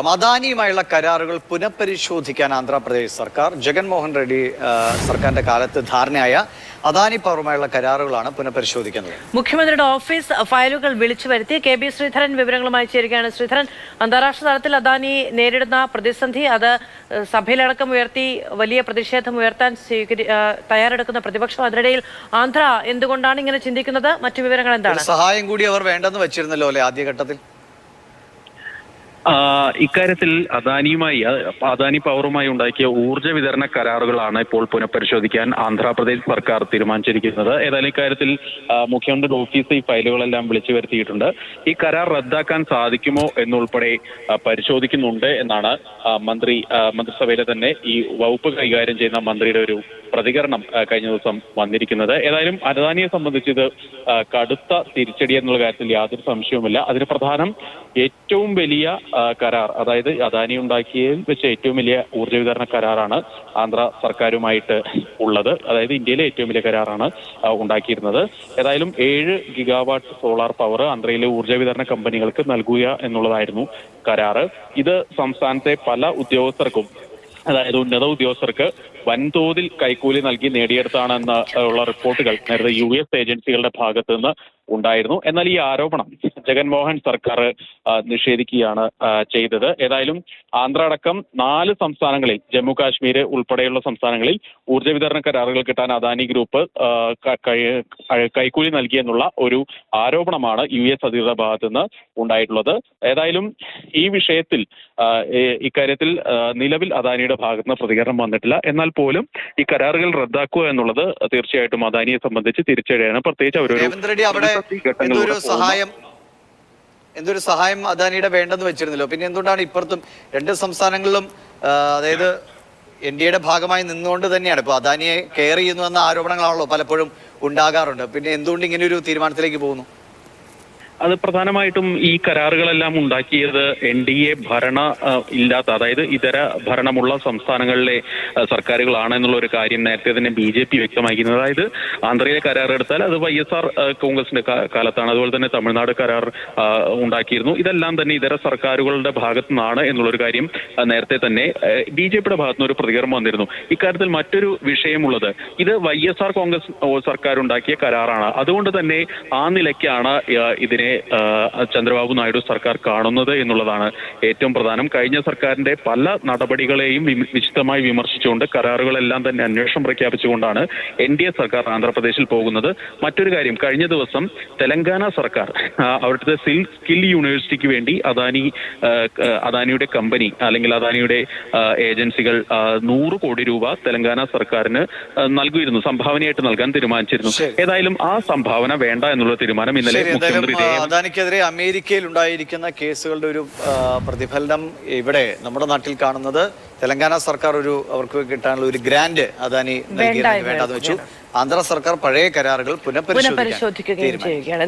അദാനിയുമായുള്ള കരാറുകൾ പുനഃപരിശോധിക്കാൻ ആന്ധ്രാപ്രദേശ് സർക്കാർ ജഗൻമോഹൻ റെഡ്ഡി സർക്കാരിന്റെ കാലത്ത് ധാരണയായ അദാനി പവറുമായുള്ള കരാറുകളാണ് പുനഃപരിശോധിക്കുന്നത്. മുഖ്യമന്ത്രിയുടെ ഓഫീസ് ഫയലുകൾ വിളിച്ചു വരുത്തി കെ ബി ശ്രീധരൻ വിവരങ്ങളുമായി ചേരുകയാണ് ശ്രീധരൻ. അന്താരാഷ്ട്ര തലത്തിൽ അദാനി നേരിടുന്ന പ്രതിസന്ധി അത് സഭയിലടക്കം ഉയർത്തി വലിയ പ്രതിഷേധം ഉയർത്താൻ സ്വീകരി തയ്യാറെടുക്കുന്ന പ്രതിപക്ഷം അതിനിടയിൽ ആന്ധ്ര എന്തുകൊണ്ടാണ് ഇങ്ങനെ ചിന്തിക്കുന്നത്? മറ്റു വിവരങ്ങൾ എന്താണ്? സഹായം കൂടി അവർ വേണ്ടെന്ന് വെച്ചിരുന്നല്ലോ അല്ലെ ആദ്യഘട്ടത്തിൽ? ഇക്കാര്യത്തിൽ അദാനിയുമായി അദാനി പവറുമായി ഉണ്ടാക്കിയ ഊർജ വിതരണ കരാറുകളാണ് ഇപ്പോൾ പുനഃപരിശോധിക്കാൻ ആന്ധ്രാപ്രദേശ് സർക്കാർ തീരുമാനിച്ചിരിക്കുന്നത്. ഏതായാലും ഇക്കാര്യത്തിൽ മുഖ്യമന്ത്രിയുടെ ഓഫീസ് ഈ ഫയലുകളെല്ലാം വിളിച്ചു വരുത്തിയിട്ടുണ്ട്. ഈ കരാർ റദ്ദാക്കാൻ സാധിക്കുമോ എന്നുൾപ്പെടെ പരിശോധിക്കുന്നുണ്ട് എന്നാണ് മന്ത്രി മന്ത്രിസഭയിലെ തന്നെ ഈ വകുപ്പ് കൈകാര്യം ചെയ്യുന്ന മന്ത്രിയുടെ ഒരു പ്രതികരണം കഴിഞ്ഞ ദിവസം വന്നിരിക്കുന്നത്. ഏതായാലും അദാനിയെ സംബന്ധിച്ച് ഇത് കടുത്ത തിരിച്ചടി എന്നുള്ള കാര്യത്തിൽ യാതൊരു സംശയവുമില്ല. അതിന് പ്രധാനം ഏറ്റവും വലിയ കരാർ. അതായത് അദാനി ഉണ്ടാക്കിയതിൽ വെച്ച് ഏറ്റവും വലിയ ഊർജ വിതരണ കരാറാണ് ആന്ധ്ര സർക്കാരുമായിട്ട് ഉള്ളത്. അതായത് ഇന്ത്യയിലെ ഏറ്റവും വലിയ കരാറാണ് ഉണ്ടാക്കിയിരുന്നത്. ഏതായാലും ഏഴ് ഗിഗാവാട്ട് സോളാർ പവർ ആന്ധ്രയിലെ ഊർജ വിതരണ കമ്പനികൾക്ക് നൽകുക എന്നുള്ളതായിരുന്നു കരാറ്. ഇത് സംസ്ഥാനത്തെ പല ഉദ്യോഗസ്ഥർക്കും അതായത് ഉന്നത ഉദ്യോഗസ്ഥർക്ക് വൻതോതിൽ കൈക്കൂലി നൽകി നേടിയെടുത്താണെന്ന് ഉള്ള റിപ്പോർട്ടുകൾ നേരത്തെ യു എസ് ഏജൻസികളുടെ ഭാഗത്ത് നിന്ന് ഉണ്ടായിരുന്നു. എന്നാൽ ഈ ആരോപണം ജഗൻമോഹൻ സർക്കാർ നിഷേധിക്കുകയാണ് ചെയ്തത്. ഏതായാലും ആന്ധ്ര അടക്കം നാല് സംസ്ഥാനങ്ങളിൽ ജമ്മു കാശ്മീർ ഉൾപ്പെടെയുള്ള സംസ്ഥാനങ്ങളിൽ ഊർജ വിതരണ കരാറുകൾ കിട്ടാൻ അദാനി ഗ്രൂപ്പ് കൈക്കൂലി നൽകിയെന്നുള്ള ഒരു ആരോപണമാണ് യു എസ് അധികൃതരുടെ ഭാഗത്ത് നിന്ന് ഉണ്ടായിട്ടുള്ളത്. ഏതായാലും ഈ വിഷയത്തിൽ ഇക്കാര്യത്തിൽ നിലവിൽ അദാനിയുടെ ഭാഗത്ത് നിന്ന് പ്രതികരണം വന്നിട്ടില്ല. എന്നാൽ പോലും ഈ കരാറുകൾ റദ്ദാക്കുക എന്നുള്ളത് തീർച്ചയായിട്ടും അദാനിയെ സംബന്ധിച്ച് തിരിച്ചടിയാണ് പ്രത്യേകിച്ച് അവരൊരു എന്തൊരു സഹായം? എന്തൊരു സഹായം അദാനിയുടെ വേണ്ടെന്ന് വെച്ചിരുന്നല്ലോ. പിന്നെ എന്തുകൊണ്ടാണ് ഇപ്പുറത്തും രണ്ട് സംസ്ഥാനങ്ങളിലും അതായത് എൻ ഡി എയുടെ ഭാഗമായി നിന്നുകൊണ്ട് തന്നെയാണ്. ഇപ്പൊ അദാനിയെ കെയർ ചെയ്യുന്നു എന്ന ആരോപണങ്ങളാണല്ലോ പലപ്പോഴും ഉണ്ടാകാറുണ്ട്. പിന്നെ എന്തുകൊണ്ട് ഇങ്ങനെ ഒരു തീരുമാനത്തിലേക്ക് പോകുന്നു? അത് പ്രധാനമായിട്ടും ഈ കരാറുകളെല്ലാം ഉണ്ടാക്കിയത് എൻ ഡി എ ഭരണ ഇല്ലാത്ത അതായത് ഇതര ഭരണമുള്ള സംസ്ഥാനങ്ങളിലെ സർക്കാരുകളാണ് എന്നുള്ള ഒരു കാര്യം നേരത്തെ തന്നെ ബി ജെ പി വ്യക്തമാക്കുന്നത് അതായത് ആന്ധ്രയിലെ കരാർ എടുത്താൽ അത് വൈ എസ് ആർ കോൺഗ്രസിന്റെ കാലത്താണ്. അതുപോലെ തന്നെ തമിഴ്നാട് കരാർ ഉണ്ടാക്കിയിരുന്നു. ഇതെല്ലാം തന്നെ ഇതര സർക്കാരുകളുടെ ഭാഗത്തു നിന്നാണ് എന്നുള്ളൊരു കാര്യം നേരത്തെ തന്നെ ബി ജെ പിയുടെ ഭാഗത്തു നിന്ന് ഒരു പ്രതികരണം വന്നിരുന്നു. ഇക്കാര്യത്തിൽ മറ്റൊരു വിഷയമുള്ളത് ഇത് വൈ എസ് ആർ കോൺഗ്രസ് സർക്കാർ ഉണ്ടാക്കിയ കരാറാണ്. അതുകൊണ്ട് തന്നെ ആ നിലയ്ക്കാണ് ഇതിനെ ആ, ചന്ദ്രബാബു നായിഡു സർക്കാർ കാണുന്നത് എന്നുള്ളതാണ് ഏറ്റവും പ്രധാനം. കഴിഞ്ഞ സർക്കാരിന്റെ പല നടപടികളെയും വിശദമായി വിമർശിച്ചുകൊണ്ട് കരാറുകളെല്ലാം തന്നെ അന്വേഷണം പ്രഖ്യാപിച്ചുകൊണ്ടാണ് എൻ ഡി എ സർക്കാർ ആന്ധ്രാപ്രദേശിൽ പോകുന്നത്. മറ്റൊരു കാര്യം കഴിഞ്ഞ ദിവസം തെലങ്കാന സർക്കാർ അവിടുത്തെ സിൽ സ്കിൽ യൂണിവേഴ്സിറ്റിക്ക് വേണ്ടി അദാനി അദാനിയുടെ കമ്പനി അല്ലെങ്കിൽ അദാനിയുടെ ഏജൻസികൾ നൂറ് കോടി രൂപ തെലങ്കാന സർക്കാരിന് നൽകിയിരുന്നു സംഭാവനയായിട്ട് നൽകാൻ തീരുമാനിച്ചിരുന്നു. ഏതായാലും ആ സംഭാവന വേണ്ട എന്നുള്ള തീരുമാനം ഇന്നലെ മുഖ്യമന്ത്രി അദാനിക്കെതിരെ അമേരിക്കയിൽ ഉണ്ടായിരിക്കുന്ന കേസുകളുടെ ഒരു പ്രതിഫലനം ഇവിടെ നമ്മുടെ നാട്ടിൽ കാണുന്നത്. തെലങ്കാന സർക്കാർ ഒരു അവർക്ക് കിട്ടാനുള്ള ഒരു ഗ്രാന്റ് അദാനി നൽകിയത് വേണ്ടാന്ന് വെച്ചു. ആന്ധ്ര സർക്കാർ പഴയ കരാറുകൾ പുനഃപരിശോധിക്കുകയാണ്